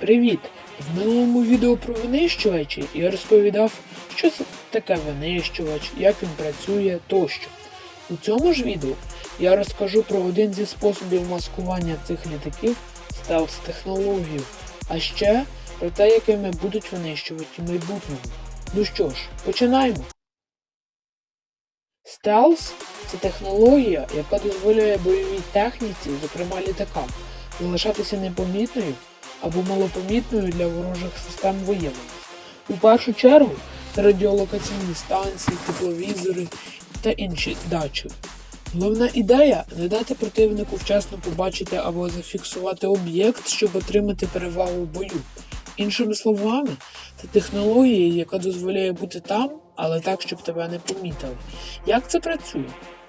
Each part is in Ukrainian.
Привіт! В минулому відео про винищувачі я розповідав, що це таке винищувач, як він працює тощо. У цьому ж відео я розкажу про один зі способів маскування цих літаків стелс технологію, а ще про те, якими будуть винищувачі майбутнього. Ну що ж, починаємо. Стелс це технологія, яка дозволяє бойовій техніці, зокрема літакам, залишатися непомітною або малопомітною для ворожих систем виявлення. У першу чергу це радіолокаційні станції, тепловізори та інші датчики. Головна ідея не дати противнику вчасно побачити або зафіксувати об'єкт, щоб отримати перевагу в бою. Іншими словами, це технологія, яка дозволяє бути там, але так, щоб тебе не помітили. Як це працює?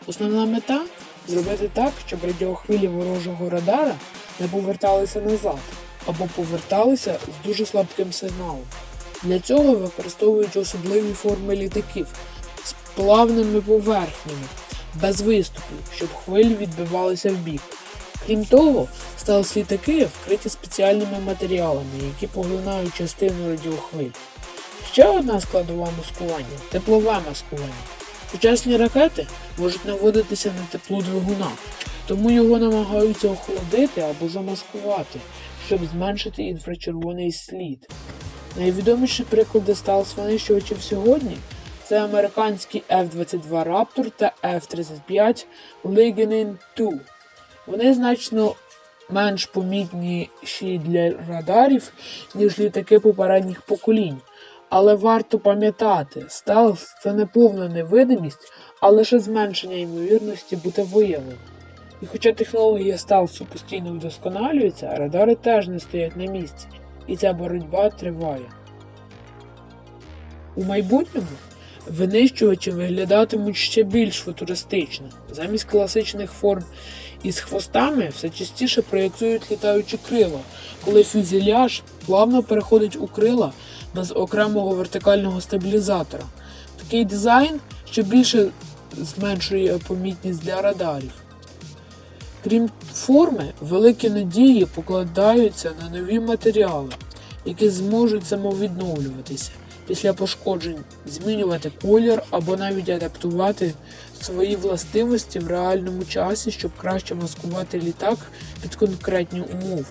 Основна мета зробити так, щоб радіохвилі ворожого радара не поверталися назад або поверталися з дуже слабким сигналом. Для цього використовують особливі форми літаків з плавними поверхнями, без виступів, щоб хвилі відбивалися в бік. Крім того, стелс літаки вкриті спеціальними матеріалами, які поглинають частину радіохвиль. Ще одна складова маскування теплове маскування. Сучасні ракети можуть наводитися на тепло двигуна, тому його намагаються охолодити або замаскувати, щоб зменшити інфрачервоний слід. Найвідоміші приклади стелс винищувачів сьогодні це американські F-22 Raptor та F-35 Lightning II. Вони значно менш помітніші для радарів, ніж літаки попередніх поколінь. Але варто пам'ятати, стелс це не повна невидимість, а лише зменшення ймовірності бути виявленим. І хоча технологія стелсу постійно вдосконалюється, радари теж не стоять на місці, і ця боротьба триває. У майбутньому винищувачі виглядатимуть ще більш футуристично. Замість класичних форм із хвостами все частіше проєктують літаючі крила, коли фюзеляж плавно переходить у крила без окремого вертикального стабілізатора. Такий дизайн ще більше зменшує помітність для радарів. Крім форми, великі надії покладаються на нові матеріали, які зможуть самовідновлюватися після пошкоджень, змінювати колір або навіть адаптувати свої властивості в реальному часі, щоб краще маскувати літак під конкретні умови.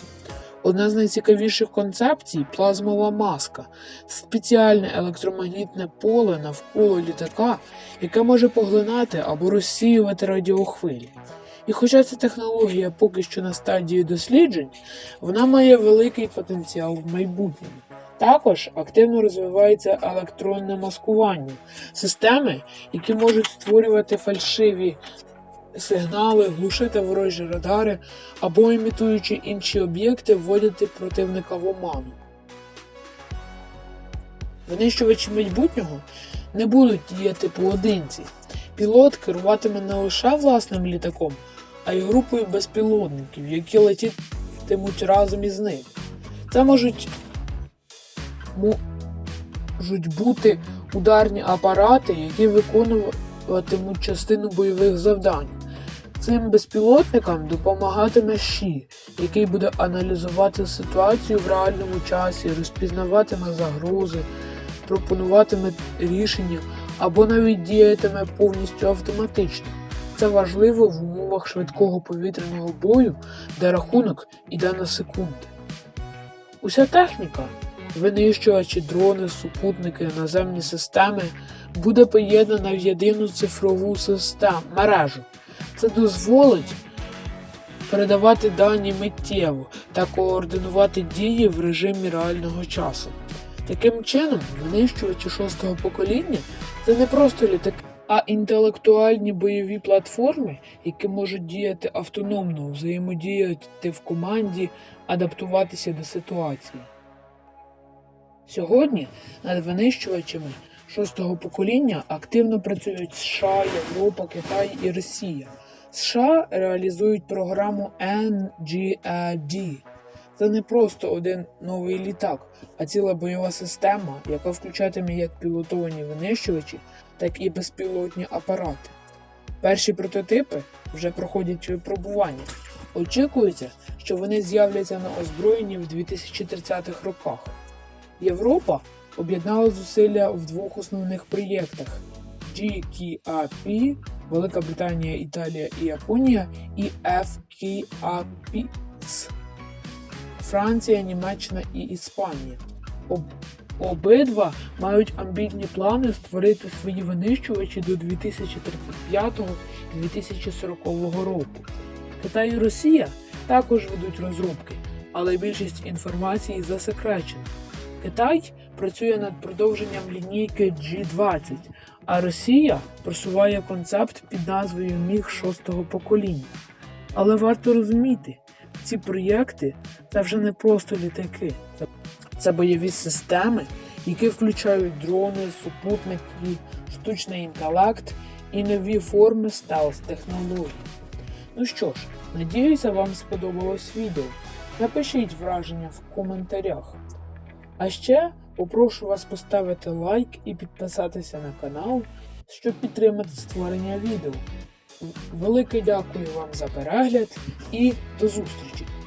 Одна з найцікавіших концепцій плазмова маска спеціальне електромагнітне поле навколо літака, яке може поглинати або розсіювати радіохвилі. І хоча ця технологія поки що на стадії досліджень, вона має великий потенціал в майбутньому. Також активно розвивається електронне маскування, системи, які можуть створювати фальшиві сигнали, глушити ворожі радари або імітуючи інші об'єкти, вводити противника в оману. Винищувачі майбутнього не будуть діяти поодинці. Пілот керуватиме не лише власним літаком, а й групою безпілотників, які летітимуть разом із ним. Це можуть, можуть бути ударні апарати, які виконуватимуть частину бойових завдань. Цим безпілотникам допомагатиме ЩІ, який буде аналізувати ситуацію в реальному часі, розпізнаватиме загрози, пропонуватиме рішення або навіть діятиме повністю автоматично. Це важливо в умовах швидкого повітряного бою, де рахунок іде на секунди. Уся техніка, винищувачі, дрони, супутники, наземні системи, буде поєднана в єдину цифрову систему мережу. Це дозволить передавати дані миттєво та координувати дії в режимі реального часу. Таким чином, винищувачі шостого покоління це не просто літаки, а інтелектуальні бойові платформи, які можуть діяти автономно, взаємодіяти в команді, адаптуватися до ситуації. Сьогодні над винищувачами шостого покоління активно працюють США, Європа, Китай і Росія. США реалізують програму NGAD. Це не просто один новий літак, а ціла бойова система, яка включатиме як пілотовані винищувачі, так і безпілотні апарати. Перші прототипи вже проходять випробування. Очікується, що вони з'являться на озброєнні в 2030-х роках. Європа об'єднала зусилля в двох основних проєктах GKAP, Велика Британія, Італія і Японія, і FKAPS, Франція, Німеччина і Іспанія. Об- Обидва мають амбітні плани створити свої винищувачі до 2035-2040 року. Китай і Росія також ведуть розробки, але більшість інформації засекречена. Китай працює над продовженням лінійки G20, а Росія просуває концепт під назвою Міг шостого покоління. Але варто розуміти, ці проєкти це вже не просто літаки, це бойові системи, які включають дрони, супутники, штучний інтелект і нові форми стелс-технологій. Ну що ж, надіюся, вам сподобалось відео. Напишіть враження в коментарях. А ще попрошу вас поставити лайк і підписатися на канал, щоб підтримати створення відео. Велике дякую вам за перегляд і до зустрічі!